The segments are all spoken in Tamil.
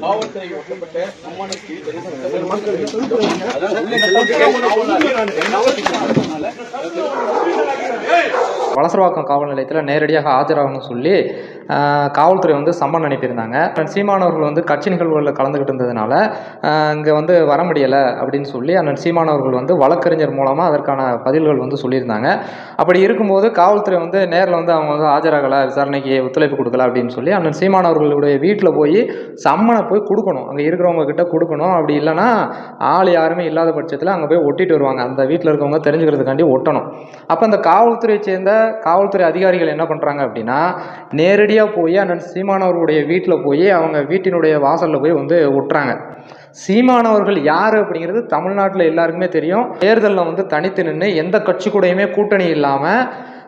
காவல்துறை ஒட்டப்பட்ட சம்மனுக்கு வலசரவாக்கம் காவல் நிலையத்தில் நேரடியாக ஆஜராகணும்னு சொல்லி காவல்துறை வந்து சம்மன் அனுப்பியிருந்தாங்க. சீமான் அவர்கள் வந்து கட்சி நிகழ்வுகளில் கலந்துக்கிட்டு இருந்ததுனால இங்கே வந்து வர முடியலை அப்படின்னு சொல்லி அண்ணன் சீமானவர்கள் வந்து வழக்கறிஞர் மூலமாக அதற்கான பதில்கள் வந்து சொல்லியிருந்தாங்க. அப்படி இருக்கும்போது காவல்துறை வந்து நேரில் வந்து அவங்க வந்து ஆஜராகலை விசாரணைக்கு ஒத்துழைப்பு கொடுக்கல அப்படின்னு சொல்லி அண்ணன் சீமானவர்களுடைய வீட்டில் போய் சம்மனை போய் கொடுக்கணும். அங்கே இருக்கிறவங்க கிட்ட கொடுக்கணும். அப்படி இல்லைன்னா ஆள் யாருமே இல்லாத பட்சத்தில் அங்கே போய் ஒட்டிட்டு வருவாங்க. அந்த வீட்டில் இருக்கவங்க தெரிஞ்சுக்கிறதுக்காண்டி ஒட்டணும். அப்போ அந்த காவல்துறையை சேர்ந்த காவல்துறை அதிகாரிகள் என்ன பண்ணுறாங்க அப்படின்னா நேரடி நேரடியாக போய் அண்ணன் சீமானவர்களுடைய வீட்டில் போய் அவங்க வீட்டினுடைய வாசலில் போய் வந்து விட்டுறாங்க சீமானவர்கள் யார் அப்படிங்கிறது தமிழ்நாட்டில் எல்லாருக்குமே தெரியும். தேர்தலில் வந்து தனித்து நின்று எந்த கட்சி கூடயுமே கூட்டணி இல்லாமல்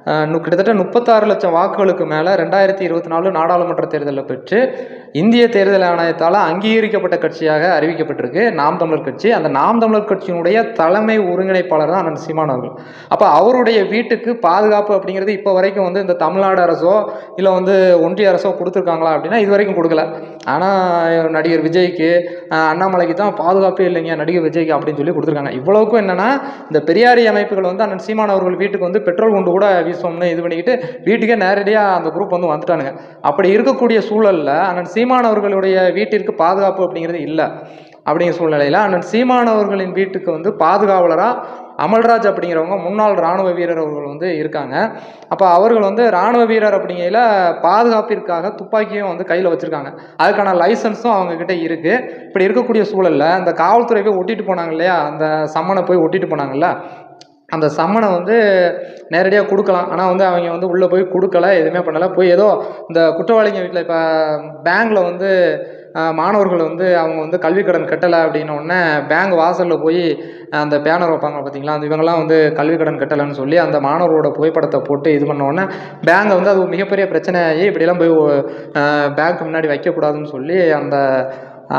கிட்டத்தட்ட முப்பத்தாறு லட்சம் வாக்குகளுக்கு மேலே ரெண்டாயிரத்தி இருபத்தி நாலு நாடாளுமன்ற தேர்தலில் பெற்று இந்திய தேர்தல் ஆணையத்தால் அங்கீகரிக்கப்பட்ட கட்சியாக அறிவிக்கப்பட்டிருக்கு. நாம் தமிழர் கட்சி. அந்த நாம் தமிழர் கட்சியினுடைய தலைமை ஒருங்கிணைப்பாளர் தான் அண்ணன் சீமான் அவர்கள். அப்போ அவருடைய வீட்டுக்கு பாதுகாப்பு அப்படிங்கிறது இப்போ வரைக்கும் வந்து இந்த தமிழ்நாடு அரசோ இல்லை வந்து ஒன்றிய அரசோ கொடுத்துருக்காங்களா அப்படின்னா இது வரைக்கும் கொடுக்கல. ஆனால் நடிகர் விஜய்க்கு அண்ணாமலைக்கு தான் பாதுகாப்பே இல்லைங்க நடிகர் விஜய்க்கு அப்படின்னு சொல்லி கொடுத்துருக்காங்க. இவ்வளவுக்கும் என்னன்னா இந்த பெரியாரி அமைப்புகள் வந்து அண்ணன் சீமான் அவர்கள் வீட்டுக்கு வந்து பெட்ரோல் குண்டு கூட வீசுவோம்னு இது பண்ணிக்கிட்டு வீட்டுக்கே நேரடியாக அந்த குரூப் வந்து வந்துட்டானுங்க. அப்படி இருக்கக்கூடிய சூழலில் அண்ணன் சீமான் அவர்களுடைய வீட்டிற்கு பாதுகாப்பு அப்படிங்கிறது இல்லை. அப்படிங்கிற சூழ்நிலையில் அண்ணன் சீமானவர்களின் வீட்டுக்கு வந்து பாதுகாவலராக அமல்ராஜ் அப்படிங்கிறவங்க முன்னாள் ராணுவ வீரர் அவர்கள் வந்து இருக்காங்க. அப்போ அவர்கள் வந்து ராணுவ வீரர் அப்படிங்கையில் பாதுகாப்பிற்காக துப்பாக்கியும் வந்து கையில் வச்சுருக்காங்க. அதுக்கான லைசன்ஸும் அவங்கக்கிட்ட இருக்குது இப்படி இருக்கக்கூடிய சூழலில் அந்த காவல்துறை போய் ஒட்டிட்டு போனாங்க இல்லையா? அந்த சம்மனை போய் ஒட்டிட்டு போனாங்கல்ல? அந்த சம்மனை வந்து நேரடியாக கொடுக்கலாம். ஆனால் வந்து அவங்க வந்து உள்ளே போய் கொடுக்கல எதுவுமே பண்ணலை. போய் ஏதோ இந்த குற்றவாளிங்க வீட்டில் இப்போ பேங்க்கில் வந்து மாணவர்கள் வந்து அவங்க வந்து கல்விக் கடன் கட்டலை அப்படின்னோடனே பேங்க் வாசலில் போய் அந்த பேனர் வைப்பாங்க பார்த்தீங்களா அந்த இவங்கெல்லாம் வந்து கல்விக்கடன் கட்டலைன்னு சொல்லி அந்த மாணவரோட புகைப்படத்தை போட்டு இது பண்ணோடனே பேங்கை வந்து அது மிகப்பெரிய பிரச்சனையாகி இப்படிலாம் போய் பேங்க் முன்னாடி வைக்கக்கூடாதுன்னு சொல்லி அந்த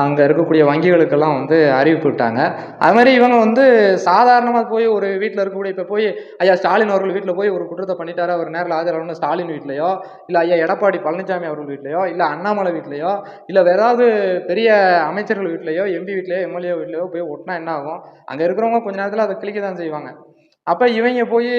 அங்கே இருக்கக்கூடிய வங்கிகளுக்கெல்லாம் வந்து அறிவிப்பு விட்டாங்க. அது மாதிரி இவங்க வந்து சாதாரணமாக போய் ஒரு வீட்டில் இருக்கக்கூடிய இப்போ போய் ஐயா ஸ்டாலின் அவர்கள் வீட்டில் போய் ஒரு குற்றத்தை பண்ணிட்டாரு? அவர் நேரில் ஆஜராகணும்னு ஸ்டாலின் வீட்லையோ? இல்லை ஐயா எடப்பாடி பழனிசாமி அவர்கள் வீட்லையோ? இல்லை அண்ணாமலை வீட்லையோ? இல்லை வேற ஏதாவது பெரிய அமைச்சர்கள் வீட்லையோ? எம்பி வீட்லையோ எம்எல்ஏ வீட்லையோ போய் ஒட்டினா என்ன ஆகும்? அங்கே இருக்கிறவங்க கொஞ்ச நேரத்தில் அதை கிளிக்க தான் செய்வாங்க. அப்போ இவங்க போய்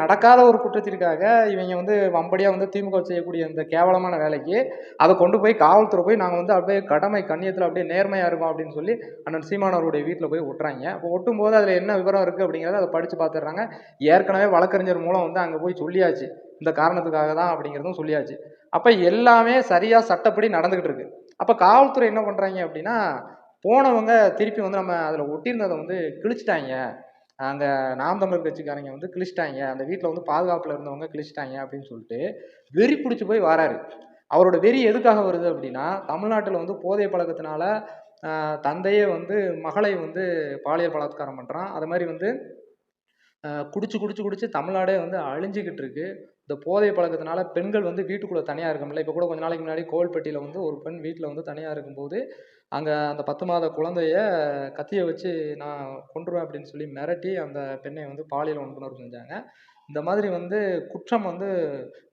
நடக்காத ஒரு குற்றத்திற்காக இவங்க வந்து வம்படியாக வந்து திமுக செய்யக்கூடிய இந்த கேவலமான வேலைக்கு அதை கொண்டு போய் காவல்துறை போய் நாங்கள் வந்து அப்படியே கடமை கண்ணியத்தில் அப்படியே நேர்மையாக இருக்கோம் அப்படின்னு சொல்லி அண்ணன் சீமானவருடைய வீட்டில் போய் ஒட்டுறாங்க. அப்போ ஒட்டும் போது அதில் என்ன விவரம் இருக்குது அப்படிங்கிறத அதை படித்து பார்த்துடுறாங்க ஏற்கனவே வழக்கறிஞர் மூலம் வந்து அங்கே போய் சொல்லியாச்சு. இந்த காரணத்துக்காக தான் அப்படிங்கிறதும் சொல்லியாச்சு. அப்போ எல்லாமே சரியாக சட்டப்படி நடந்துக்கிட்டு இருக்கு. அப்போ காவல்துறை என்ன பண்ணுறாங்க அப்படின்னா போனவங்க திருப்பி வந்து நம்ம அதில் ஒட்டியிருந்ததை வந்து கிழிச்சிட்டாங்க. அங்கே நாம் தமிழர் கட்சிக்காரங்க வந்து கிழிச்சிட்டாங்க. அந்த வீட்டில் வந்து பாதுகாப்பில் இருந்தவங்க கிழிச்சிட்டாங்க அப்படின்னு சொல்லிட்டு வெறி பிடிச்சி போய் வராரு. அவரோட வெறி எதுக்காக வருது அப்படின்னா தமிழ்நாட்டில் வந்து போதை பழக்கத்தினால தந்தையே வந்து மகளை வந்து பாலியல் பலாத்காரம் பண்ணுறான் அது மாதிரி வந்து குடிச்சு குடிச்சு குடிச்சு தமிழ்நாடே வந்து அழிஞ்சிக்கிட்டு இருக்கு. இந்த போதை பழக்கத்தினால பெண்கள் வந்து வீட்டுக்குள்ளே தனியாக இருக்கமில்ல இப்போ கூட கொஞ்ச நாளைக்கு முன்னாடி கோவில்பட்டியில் வந்து ஒரு பெண் வீட்டில் வந்து தனியாக இருக்கும்போது அங்கே அந்த பத்து மாத குழந்தைய கத்தியை வச்சு நான் கொன்றுவேன் அப்படின்னு சொல்லி மிரட்டி அந்த பெண்ணை வந்து பாலியல் வன்புணர்வு செஞ்சாங்க. இந்த மாதிரி வந்து குற்றம் வந்து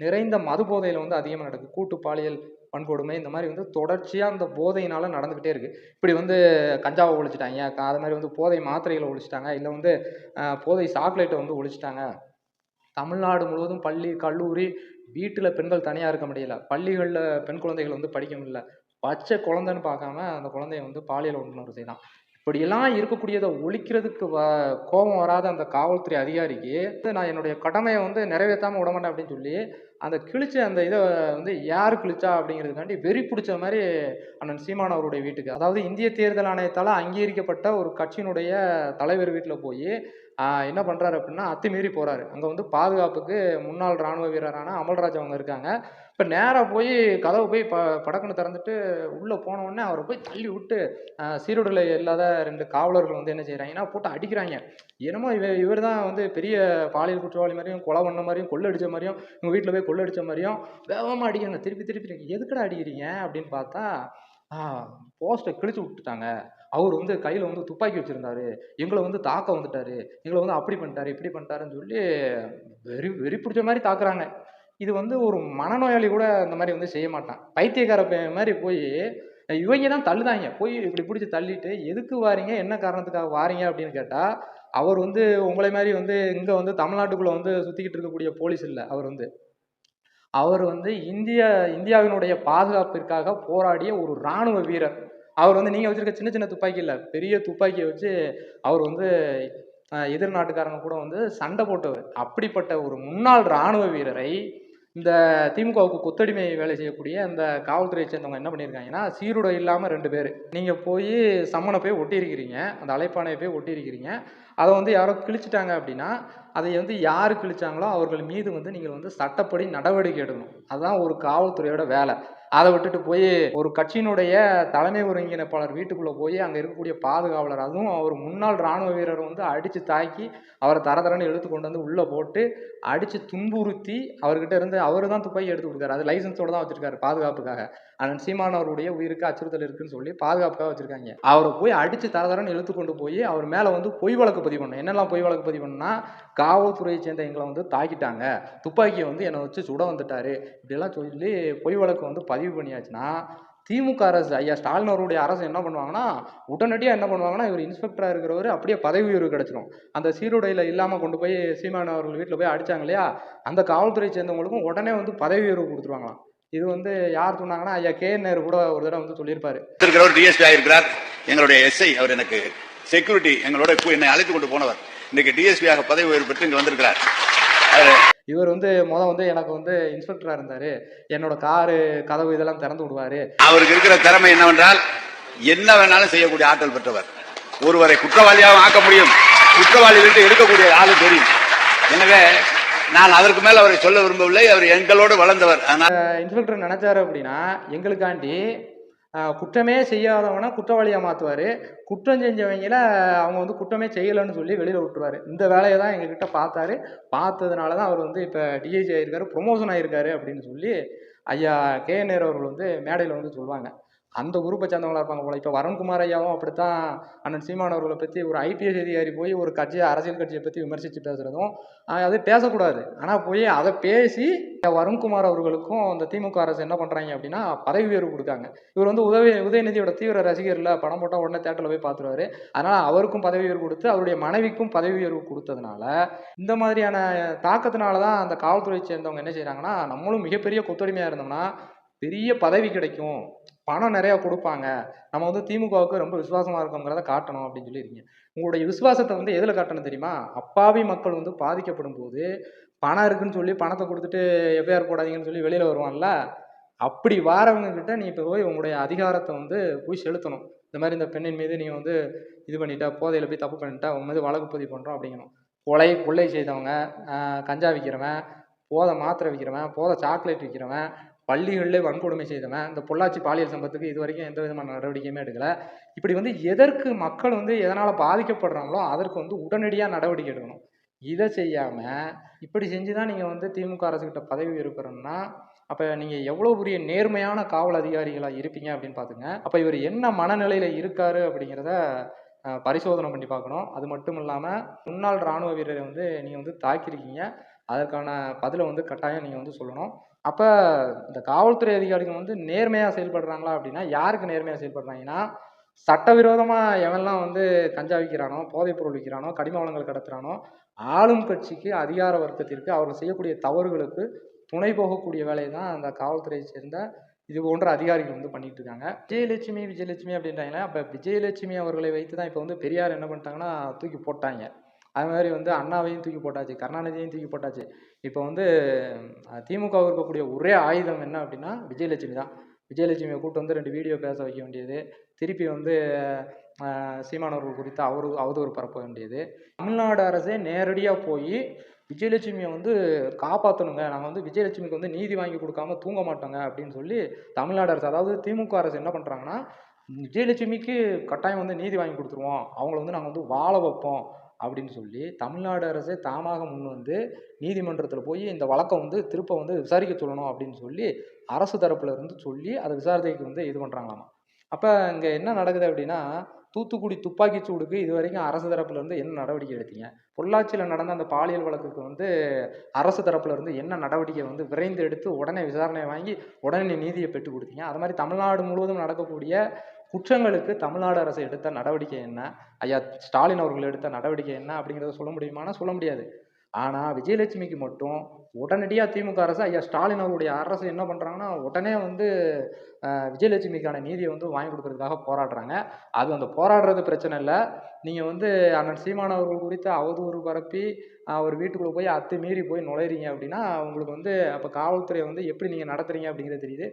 நிறைந்த மது போதையில் வந்து அதிகமாக நடக்குது கூட்டு பாலியல் வன்கொடுமை இந்த மாதிரி வந்து தொடர்ச்சியாக அந்த போதையினால் நடந்துக்கிட்டே இருக்குது இப்படி வந்து கஞ்சாவை ஒழிச்சிட்டாங்க. அது மாதிரி வந்து போதை மாத்திரைகளை ஒழிச்சிட்டாங்க. இல்லை வந்து போதை சாக்லேட்டை வந்து ஒழிச்சிட்டாங்க. தமிழ்நாடு முழுவதும் பள்ளி கல்லூரி வீட்டில் பெண்கள் தனியாக இருக்க முடியல. பள்ளிகளில் பெண் குழந்தைகள் வந்து படிக்க முடியல. பச்சை குழந்தைன்னு பார்க்காம அந்த குழந்தைய வந்து பாலியல் வன்புணர்வு செய்தான் இப்படியெல்லாம் இருக்கக்கூடியதை ஒழிக்கிறதுக்கு வ கோபம் வராத அந்த காவல்துறை அதிகாரிக்கு நான் என்னுடைய கடமையை வந்து நிறைவேற்றாமல் விட மாட்டேன் அப்படின்னு சொல்லி அந்த கிழிச்ச அந்த இதை வந்து யார் கிழிச்சா அப்படிங்கிறதுக்காண்டி வெறி பிடிச்ச மாதிரி அண்ணன் சீமான் அவருடைய வீட்டுக்கு. அதாவது இந்திய தேர்தல் ஆணையத்தால் அங்கீகரிக்கப்பட்ட ஒரு கட்சியினுடைய தலைவர் வீட்டில் போய் என்ன பண்ணுறாரு அப்படின்னா அத்துமீறி போகிறாரு அங்கே வந்து பாதுகாப்புக்கு முன்னாள் ராணுவ வீரரான அமல்ராஜ் அவங்க இருக்காங்க. இப்போ நேராக போய் கதவை போய் ப படக்குன்னு திறந்துட்டு உள்ளே போனவுடனே அவரை போய் தள்ளி விட்டு சீருடலை இல்லாத ரெண்டு காவலர்கள் வந்து என்ன செய்கிறாங்கன்னா போட்டு அடிக்கிறாங்க. என்னமோ இவ இவர் தான் வந்து பெரிய பாலியல் குற்றவாளி மாதிரியும் கொலை பண்ண மாதிரியும் கொள்ளடிச்ச மாதிரியும் உங்கள் வீட்டில் போய் கொள்ளடிச்ச மாதிரியும் வேகமாக அடிக்கிறாங்க. திருப்பி திருப்பி எதுக்குடா அடிக்கிறீங்க? அப்படின்னு பார்த்தா போஸ்ட்டை கிழிச்சு விட்டுட்டாங்க. அவர் வந்து கையில் வந்து துப்பாக்கி வச்சுருந்தாரு. எங்களை வந்து தாக்க வந்துட்டாரு. எங்களை வந்து அப்படி பண்ணிட்டாரு இப்படி பண்ணிட்டாருன்னு சொல்லி வெறி வெறி பிடிச்ச மாதிரி தாக்குறாங்க. இது வந்து ஒரு மனநோயாளி கூட இந்த மாதிரி வந்து செய்ய மாட்டான். பைத்தியக்கார மாதிரி போய் இவங்க தான் தள்ளுதாங்க. போய் இப்படி பிடிச்சி தள்ளிட்டு எதுக்கு வாரீங்க? என்ன காரணத்துக்காக வாரீங்க? அப்படின்னு கேட்டால் அவர் வந்து உங்களை மாதிரி வந்து இங்கே வந்து தமிழ்நாட்டுக்குள்ளே வந்து சுற்றிக்கிட்டு இருக்கக்கூடிய போலீஸ் இல்லை அவர் வந்து. அவர் வந்து இந்திய இந்தியாவினுடைய பாதுகாப்பிற்காக போராடிய ஒரு இராணுவ வீரர். அவர் வந்து நீங்கள் வச்சுருக்க சின்ன சின்ன துப்பாக்கி இல்லை பெரிய துப்பாக்கியை வச்சு அவர் வந்து எதிர் நாட்டுக்காரங்க கூட வந்து சண்டை போட்டவர். அப்படிப்பட்ட ஒரு முன்னாள் இராணுவ வீரரை இந்த திமுகவுக்கு கொத்தடிமை வேலை செய்யக்கூடிய அந்த காவல்துறையை சேர்ந்தவங்க என்ன பண்ணியிருக்காங்கன்னா சீருடை இல்லாமல் ரெண்டு பேர். நீங்கள் போய் சம்மனை போய் ஒட்டியிருக்கிறீங்க அந்த அழைப்பானையை போய் ஒட்டியிருக்கிறீங்க. அதை வந்து யாரோ கிழிச்சிட்டாங்க அப்படின்னா அதை வந்து யார் கிழிச்சாங்களோ அவர்கள் மீது வந்து நீங்கள் வந்து சட்டப்படி நடவடிக்கை எடுக்கணும். அதுதான் ஒரு காவல்துறையோட வேலை. அதை விட்டுட்டு போய் ஒரு கட்சியினுடைய தலைமை ஒருங்கிணைப்பாளர் வீட்டுக்குள்ளே போய் அங்கே இருக்கக்கூடிய பாதுகாவலர் அதுவும் அவர் முன்னாள் இராணுவ வீரர் வந்து அடித்து தாக்கி அவரை தர தரன்னு இழுத்து கொண்டு வந்து உள்ளே போட்டு அடித்து துன்புறுத்தி அவர்கிட்ட இருந்து அவர் தான் துப்பாக்கி எடுத்து கொடுக்காரு அது லைசன்ஸோட தான் வச்சிருக்காரு பாதுகாப்புக்காக. அண்ணன் சீமான் அவருடைய உயிருக்கு அச்சுறுத்தல் இருக்குன்னு சொல்லி பாதுகாப்புக்காக வச்சிருக்காங்க. அவரை போய் அடித்து தர தரன்னு இழுத்து கொண்டு போய் அவர் மேலே வந்து பொய் வழக்கு பதிவு பண்ணணும். என்னெல்லாம் பொய் வழக்கு பதிவு பண்ணா காவல்துறையை சேர்ந்த எங்களை வந்து தாக்கிட்டாங்க. துப்பாக்கியை வந்து என்னை வச்சு சுட வந்துட்டாரு. இப்படிலாம் சொல்லி பொய் வழக்கு வந்து பதிவு பதிவு பண்ணியாச்சுன்னா திமுக அரசு ஐயா ஸ்டாலின் அவருடைய அரசு என்ன பண்ணுவாங்கன்னா உடனடியாக என்ன பண்ணுவாங்கன்னா இவர் இன்ஸ்பெக்டராக இருக்கிறவர் அப்படியே பதவி உயர்வு கிடச்சிரும். அந்த சீருடையில் இல்லாமல் கொண்டு போய் சீமான் அவர்கள் வீட்டில் போய் அடித்தாங்க இல்லையா? அந்த காவல்துறை சேர்ந்தவங்களுக்கும் உடனே வந்து பதவி உயர்வு கொடுத்துருவாங்களாம். இது வந்து யார் சொன்னாங்கன்னா ஐயா கே நேரு கூட ஒரு தடவை வந்து சொல்லியிருப்பாரு. டிஎஸ்பி ஆகிருக்கிறார் எங்களுடைய எஸ்ஐ அவர் எனக்கு செக்யூரிட்டி எங்களோட என்னை அழைத்து கொண்டு போனவர். இன்னைக்கு டிஎஸ்பி ஆக பதவி உயர்வு பெற்று இங்கே வந்திருக்கிறார். இவர் வந்து முத வந்து எனக்கு வந்து இன்ஸ்பெக்டராக இருந்தார். என்னோட காரு கதவு இதெல்லாம் திறந்து விடுவார். அவருக்கு இருக்கிற திறமை என்னவென்றால் என்ன வேணாலும் செய்யக்கூடிய ஆற்றல் பெற்றவர். ஒருவரை குற்றவாளியாக ஆக்க முடியும். குற்றவாளி விட்டு எடுக்கக்கூடிய ஆளு தெரியும். எனவே நான் அதற்கு மேல் அவரை சொல்ல விரும்பவில்லை. அவர் எங்களோடு வளர்ந்தவர். இன்ஸ்பெக்டர் நினைச்சாரு அப்படின்னா எங்களுக்காண்டி குற்றமே செய்யாதவனை குற்றவாளியாக மாற்றுவார் குற்றம் செஞ்சவங்கள அவங்க வந்து குற்றமே செய்யலைன்னு சொல்லி வெளியில் விட்டுருவார். இந்த வேலையை தான் எங்ககிட்ட பார்த்தாரு. பார்த்ததுனால தான் அவர் வந்து இப்போ டிஐஜி ஆகிருக்காரு ப்ரொமோஷன் ஆகிருக்காரு அப்படின்னு சொல்லி ஐயா கே நேரு அவர்கள் வந்து மேடையில் வந்து சொல்லுவாங்க அந்த குரூப்பை சேர்ந்தவங்களா இருப்பாங்க போல. இப்போ வரண்குமார் ஐயாவும் அப்படித்தான் அண்ணன் சீமான் அவர்களை பற்றி ஒரு ஐபிஎஸ் அதிகாரி போய் ஒரு கட்சியை அரசியல் கட்சியை பற்றி விமர்சித்து பேசுகிறதும் அது பேசக்கூடாது. ஆனால் போய் அதை பேசி வருண்குமார் அவர்களுக்கும் அந்த திமுக அரசு என்ன பண்ணுறாங்க அப்படின்னா பதவி உயர்வு கொடுக்காங்க. இவர் வந்து உதவி உதயநிதியோட தீவிர ரசிகர்ல படம் போட்டால் உடனே தேட்டரில் போய் பார்த்துருவாரு. அதனால் அவருக்கும் பதவி உயர்வு கொடுத்து அவருடைய மனைவிக்கும் பதவி உயர்வு கொடுத்ததுனால இந்த மாதிரியான தாக்கத்தினால தான் அந்த காவல்துறையை சேர்ந்தவங்க என்ன செய்கிறாங்கன்னா நம்மளும் மிகப்பெரிய கொத்தடிமையாக இருந்தோம்னா பெரிய பதவி கிடைக்கும். பணம் நிறையா கொடுப்பாங்க. நம்ம வந்து திமுகவுக்கு ரொம்ப விசுவாசமாக இருக்கோங்கிறத காட்டணும் அப்படின்னு சொல்லியிருக்கீங்க. உங்களுடைய விசுவாசத்தை வந்து எதில் காட்டணும் தெரியுமா? அப்பாவி மக்கள் வந்து பாதிக்கப்படும் போது பணம் இருக்குன்னு சொல்லி பணத்தை கொடுத்துட்டு எஃப்ஐஆர் போடாதீங்கன்னு சொல்லி வெளியில் வருவான்ல? அப்படி வாரவங்க கிட்ட நீ இப்போ போய் உங்களுடைய அதிகாரத்தை வந்து போய் செலுத்தணும். இந்த மாதிரி இந்த பெண்ணின் மீது நீங்கள் வந்து இது பண்ணிட்டா போதையில் போய் தப்பு பண்ணிட்டா உன் மீது வழக்கு பதிவு பண்ணுறோம் அப்படிங்கணும். கொலை கொள்ளை செய்தவங்க கஞ்சா விற்கிறவன் போதை மாத்திரை விற்கிறவன் போதை சாக்லேட் விற்கிறவன் பள்ளிகளிலே வன்கொடுமை செய்தவன் இந்த பொள்ளாச்சி பாலியல் சம்பத்துக்கு இது வரைக்கும் எந்த விதமான நடவடிக்கையுமே எடுக்கலை. இப்படி வந்து எதற்கு மக்கள் வந்து எதனால் பாதிக்கப்படுறாங்களோ அதற்கு வந்து உடனடியாக நடவடிக்கை எடுக்கணும். இதை செய்யாமல் இப்படி செஞ்சு தான் நீங்கள் வந்து திமுக அரசுக்கிட்ட பதவி இருக்கிறோம்னா அப்போ நீங்கள் எவ்வளோ பெரிய நேர்மையான காவல் அதிகாரிகளாக இருப்பீங்க அப்படின்னு பார்த்துங்க அப்போ இவர் என்ன மனநிலையில் இருக்காரு அப்படிங்கிறத பரிசோதனை பண்ணி பார்க்கணும். அது மட்டும் இல்லாமல் முன்னாள் இராணுவ வீரரை வந்து நீங்கள் வந்து தாக்கியிருக்கீங்க. அதற்கான பதிலை வந்து கட்டாயம் நீங்கள் வந்து சொல்லணும். அப்போ இந்த காவல்துறை அதிகாரிகள் வந்து நேர்மையாக செயல்படுறாங்களா அப்படின்னா யாருக்கு நேர்மையாக செயல்படுறாங்கன்னா சட்டவிரோதமாக எவன்லாம் வந்து கஞ்சா விற்கிறானோ போதைப்பொருள் விற்கிறானோ கடிம வளங்கள் கடத்துறானோ ஆளும் கட்சிக்கு அதிகார வர்க்கத்திற்கு அவர்கள் செய்யக்கூடிய தவறுகளுக்கு துணை போகக்கூடிய வேலையை தான் அந்த காவல்துறையை சேர்ந்த இது போன்ற அதிகாரிகள் வந்து பண்ணிட்டு இருக்காங்க. விஜயலட்சுமி விஜயலட்சுமி அப்படின்றாங்களே அப்போ விஜயலட்சுமி அவர்களை வைத்து தான் இப்போ வந்து பெரியார் என்ன பண்ணிட்டாங்கன்னா தூக்கி போட்டாங்க. அது மாதிரி வந்து அண்ணாவையும் தூக்கி போட்டாச்சு கருணாநிதியையும் தூக்கி போட்டாச்சு. இப்போ வந்து திமுக இருக்கக்கூடிய ஒரே ஆயுதம் என்ன அப்படின்னா விஜயலட்சுமி தான். விஜயலட்சுமியை கூப்பிட்டு வந்து ரெண்டு வீடியோ பேச வைக்க வேண்டியது. திருப்பி வந்து சீமானவர்கள் குறித்து அவரு அவதூறு பரப்ப வேண்டியது. தமிழ்நாடு அரசே நேரடியாக போய் விஜயலட்சுமியை வந்து காப்பாற்றணுங்க நாங்கள் வந்து விஜயலட்சுமிக்கு வந்து நீதி வாங்கி கொடுக்காம தூங்க மாட்டோங்க அப்படின்னு சொல்லி தமிழ்நாடு அரசு அதாவது திமுக அரசு என்ன பண்ணுறாங்கன்னா விஜயலட்சுமிக்கு கட்டாயம் வந்து நீதி வாங்கி கொடுத்துருவோம். அவங்கள வந்து நாங்கள் வந்து வாழ வைப்போம். அப்படின்னு சொல்லி தமிழ்நாடு அரசே தாமாக முன் வந்து நீதிமன்றத்தில் போய் இந்த வழக்கை வந்து திருப்ப வந்து விசாரிக்க சொல்லணும் அப்படின்னு சொல்லி அரசு தரப்பில் இருந்து சொல்லி அதை விசாரணைக்கு வந்து இது பண்ணுறாங்களாமா அப்போ இங்கே என்ன நடக்குது அப்படின்னா தூத்துக்குடி துப்பாக்கி சூடுக்கு இது வரைக்கும் அரசு தரப்புல இருந்து என்ன நடவடிக்கை எடுத்தீங்க? பொள்ளாச்சியில் நடந்த அந்த பாலியல் வழக்குக்கு வந்து அரசு தரப்புல இருந்து என்ன நடவடிக்கை வந்து விரைந்து எடுத்து உடனே விசாரணை வாங்கி உடனே நீதியை பெற்றுக் கொடுத்தீங்க? அது மாதிரி தமிழ்நாடு முழுவதும் நடக்கக்கூடிய குற்றங்களுக்கு தமிழ்நாடு அரசு எடுத்த நடவடிக்கை என்ன? ஐயா ஸ்டாலின் அவர்கள் எடுத்த நடவடிக்கை என்ன அப்படிங்கிறத சொல்ல முடியுமானா சொல்ல முடியாது. ஆனால் விஜயலட்சுமிக்கு மட்டும் உடனடியாக திமுக அரசு ஐயா ஸ்டாலின் அவருடைய அரசு என்ன பண்ணுறாங்கன்னா உடனே வந்து விஜயலட்சுமிக்கான நீதியை வந்து வாங்கி கொடுக்கறதுக்காக போராடுறாங்க. அது அந்த போராடுறது பிரச்சனை இல்லை. நீங்கள் வந்து அண்ணன் சீமான் அவர்கள் குறித்து அவதூறு பரப்பி அவர் வீட்டுக்குள்ளே போய் அத்து மீறி போய் நுழையிறீங்க அப்படின்னா உங்களுக்கு வந்து அப்போ காவல்துறை வந்து எப்படி நீங்கள் நடத்துறீங்க அப்படிங்கிறது தெரியுது.